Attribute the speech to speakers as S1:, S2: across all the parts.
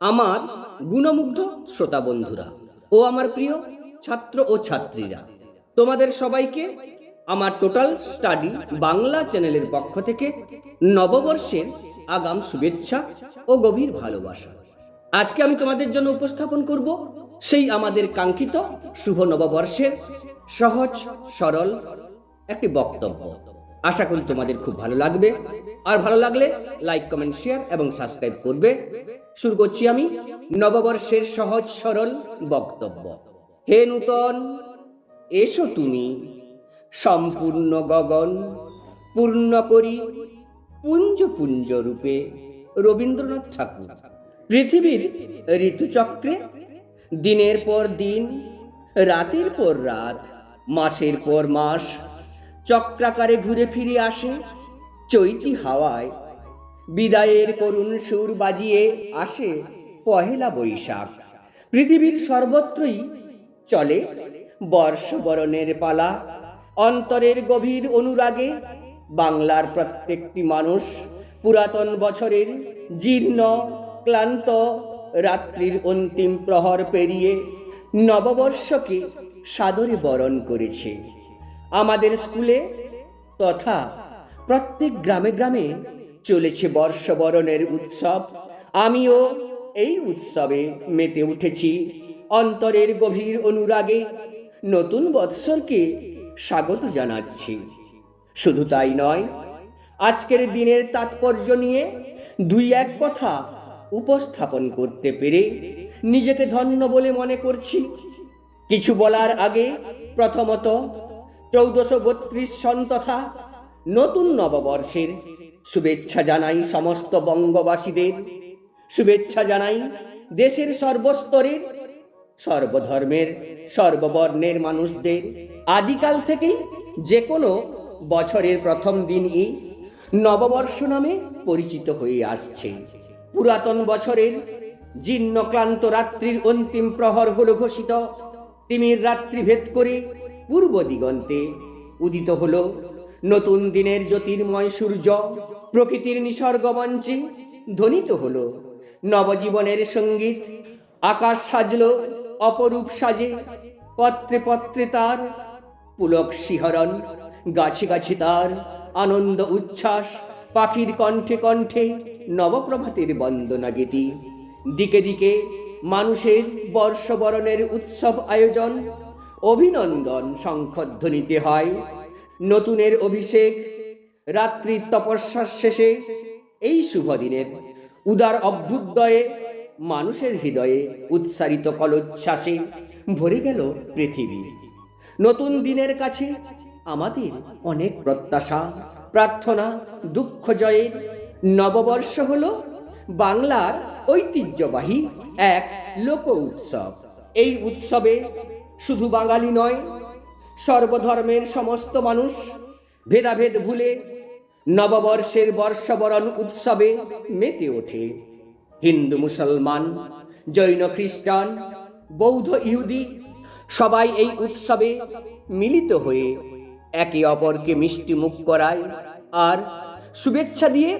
S1: আমার গুণমুগ্ধ শ্রোতা বন্ধুরা, ও আমার প্রিয় ছাত্র ও ছাত্রীরা, তোমাদের সবাইকে আমার টোটাল স্টাডি বাংলা চ্যানেলের পক্ষ থেকে নববর্ষের আগাম শুভেচ্ছা ও গভীর ভালোবাসা। আজকে আমি তোমাদের জন্য উপস্থাপন করব সেই আমাদের কাঙ্ক্ষিত শুভ নববর্ষের সহজ, সরল একটি বক্তব্য। আশা করি তোমাদের খুব ভালো লাগবে। আর ভালো লাগলে লাইক কমেন্ট শেয়ার এবং সাবস্ক্রাইব করবে। শুরু করছি আমি নববর্ষের সহজ সরল বক্তব্য। হে নূতন, এসো তুমি সম্পূর্ণ গগন পূর্ণ করি পুঞ্জ পুঞ্জ রূপে রবীন্দ্রনাথ ঠাকুর। পৃথিবীর ঋতুচক্রে দিনের পর দিন, রাতের পর রাত, মাসের পর মাস চক্রাকারে ঘুরে ফিরে আসে চৈতি হাওয়ায়। বিদায়ের করুণ সুর বাজিয়ে আসে পহেলা বৈশাখ। পৃথিবীর সর্বত্রই চলে বর্ষবরণের পালা। অন্তরের গভীর অনুরাগে বাংলার প্রত্যেকটি মানুষ পুরাতন বছরের জীর্ণ, ক্লান্ত রাত্রির অন্তিম প্রহর পেরিয়ে নববর্ষকে সাদরে বরণ করেছে। আমাদের স্কুলে তথা প্রত্যেক গ্রামে গ্রামে চলেছে বর্ষবরণের উৎসব। আমিও এই উৎসবে মেতে উঠেছি। অন্তরের গভীর অনুরাগে নতুন বৎসরকে স্বাগত জানাচ্ছি। শুধু তাই নয়, আজকের দিনের তাৎপর্য নিয়ে দুই এক কথা উপস্থাপন করতে পেরে নিজেকে ধন্য বলে মনে করছি। কিছু বলার আগে প্রথমত চৌদ্দশো বত্রিশ সন তথা নতুন নববর্ষের শুভেচ্ছা জানাই সমস্ত বঙ্গবাসীদের। শুভেচ্ছা জানাই দেশের সর্বস্তরের, সর্বধর্মের, সর্ববর্ণের মানুষদের। আদিকাল থেকেই যে কোনো বছরের প্রথম দিনই নববর্ষ নামে পরিচিত হয়ে আসছে। পুরাতন বছরের জীর্ণক্লান্ত রাত্রির অন্তিম প্রহর হল ঘোষিত। তিমির রাত্রি ভেদ করে পূর্ব দিগন্তে উদিত হল নতুন দিনের জ্যোতির্ময় সূর্য, প্রকৃতির নিসর্গ মঞ্চে ধ্বনিত হল। নবজীবনের সংগীত আকাশ সাজল, অপরূপ সাজে, পত্রে পত্রে তার পুলক শিহরণ, গাছে গাছে তার আনন্দ উচ্ছ্বাস, পাখির কণ্ঠে কণ্ঠে নবপ্রভাতের বন্দনা গীতি। দিকে দিকে মানুষের বর্ষবরণের উৎসব আয়োজন অভিনন্দন শঙ্খধ্বনিতে হয়। নতুনের অভিষেক রাত্রির তপস্যার শেষে, এই শুভ দিনের উদার অভ্যুদয়ে, মানুষের হৃদয়ে উৎসারিত কলোচ্ছ্বাসে ভরে গেল পৃথিবী। নতুন দিনের কাছে আমাদের অনেক প্রত্যাশা, প্রার্থনা, দুঃখ জয়ের নববর্ষ হল বাংলার ঐতিহ্যবাহী এক লোক উৎসব। এই উৎসবে শুধু বাঙালি নয়, সর্বধর্মের সমস্ত মানুষ ভেদাভেদ ভুলে নববর্ষের বর্ষবরণ উৎসবে মেতে ওঠে। হিন্দু, মুসলমান, জৈন, খ্রিস্টান, বৌদ্ধ, ইহুদি সবাই এই উৎসবে মিলিত হয়ে একে অপরকে মিষ্টি মুখ করায় আর শুভেচ্ছা দিয়ে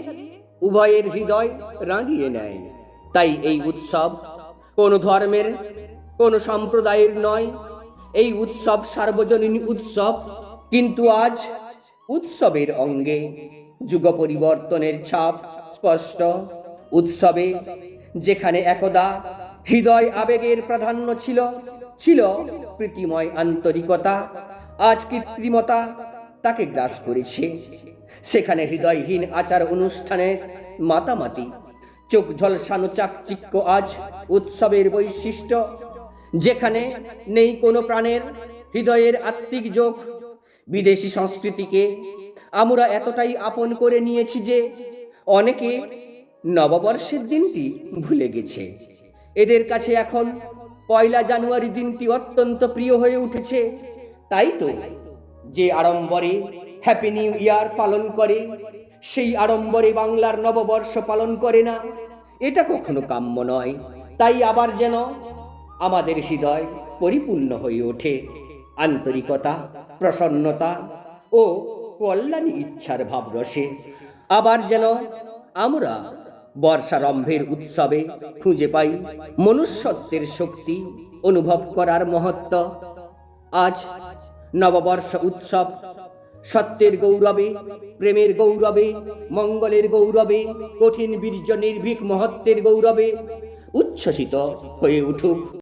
S1: উভয়ের হৃদয় রাঙিয়ে নেয়। তাই এই উৎসব কোনো ধর্মের কোনো সম্প্রদায়ের নয়। এই উৎসব সার্বজনীন উৎসব, কিন্তু আজ উৎসবের অঙ্গে যুগ পরিবর্তনের ছাপ স্পষ্ট। উৎসবে যেখানে একদা হৃদয় আবেগের প্রাধান্য ছিল ছিল প্রীতিময় আন্তরিকতা, আজ কৃত্রিমতা তাকে গ্রাস করেছে। সেখানে হৃদয়হীন আচার অনুষ্ঠানের মাতামাতি, চোখ ঝলসানো চাকচিক্য আজ উৎসবের বৈশিষ্ট্য যেখানে নেই কোনো প্রাণের হৃদয়ের আত্মিক যোগ। বিদেশি সংস্কৃতিকে আমরা এতটাই আপন করে নিয়েছি যে অনেকে নববর্ষের দিনটি ভুলে গেছে। এদের কাছে এখন পয়লা জানুয়ারি দিনটি অত্যন্ত প্রিয় হয়ে উঠেছে। তাই তো যে আড়ম্বরে হ্যাপি নিউ ইয়ার পালন করে, সেই আড়ম্বরে বাংলার নববর্ষ পালন করে না। এটা কখনো কাম্য নয়। তাই আবার যেন আমাদের হৃদয় পরিপূর্ণ হয়ে ওঠে। আন্তরিকতা, প্রসন্নতা ও কল্যাণী ইচ্ছার ভাবরসে। আবার যেন আমরা বর্ষারম্ভের উৎসবে খুঁজে পাই মনুষ্যত্বের শক্তি অনুভব করার মহত্ব। আজ নববর্ষ উৎসব, সত্যের গৌরবে, প্রেমের গৌরবে, মঙ্গলের গৌরবে, কঠিন বীর্য নির্ভীক মহত্বের গৌরবে উচ্ছ্বসিত হয়ে উঠুক।